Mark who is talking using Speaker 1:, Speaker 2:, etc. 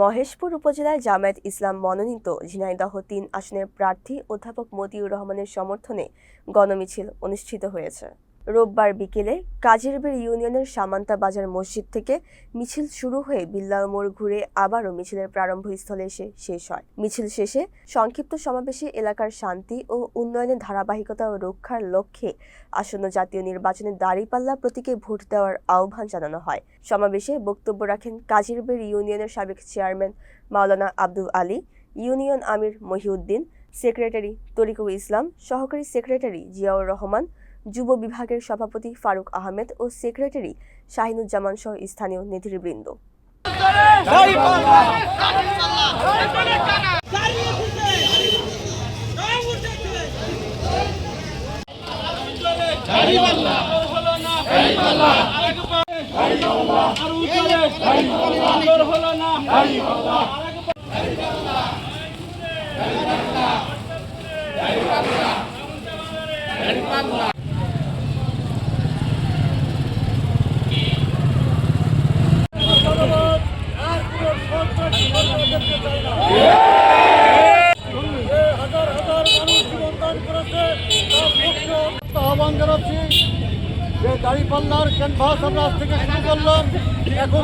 Speaker 1: মহেশপুর উপজেলায় জামায়াত ইসলাম মনোনীত ঝিনাইদহ তিন আসনের প্রার্থী অধ্যাপক মতিউর রহমানের সমর্থনে গণমিছিল অনুষ্ঠিত হয়েছে। রোববার বিকেলে কাজীরবের ইউনিয়নের সামান্তা বাজার মসজিদ থেকে মিছিল শুরু হয়ে বিল্লাল মোড় ঘুরে আবারও মিছিলের প্রারম্ভস্থলে এসে শেষ হয়। মিছিল শেষে সংক্ষিপ্ত সমাবেশে এলাকার শান্তি ও উন্নয়নের ধারাবাহিকতা রক্ষার লক্ষ্যে আসন্ন জাতীয় নির্বাচনে দাঁড়িপাল্লা প্রতীকে ভোট দেওয়ার আহ্বান জানানো হয়। সমাবেশে বক্তব্য রাখেন কাজীরবের ইউনিয়নের সাবেক চেয়ারম্যান মাওলানা আব্দুল আলী, ইউনিয়ন আমির মহিউদ্দিন, সেক্রেটারি তরিকুল ইসলাম, সহকারী সেক্রেটারি জিয়াউর রহমান যুব বিভাগের সভাপতি ফারুক আহমেদ ও সেক্রেটারি শাহিনুজ্জামান সহ স্থানীয় নেতৃবৃন্দ।
Speaker 2: আহ্বান জানাচ্ছি যে দাঁড়িপাল্লার ক্যানভাস আমরা আজ থেকে শুরু করলাম। এখন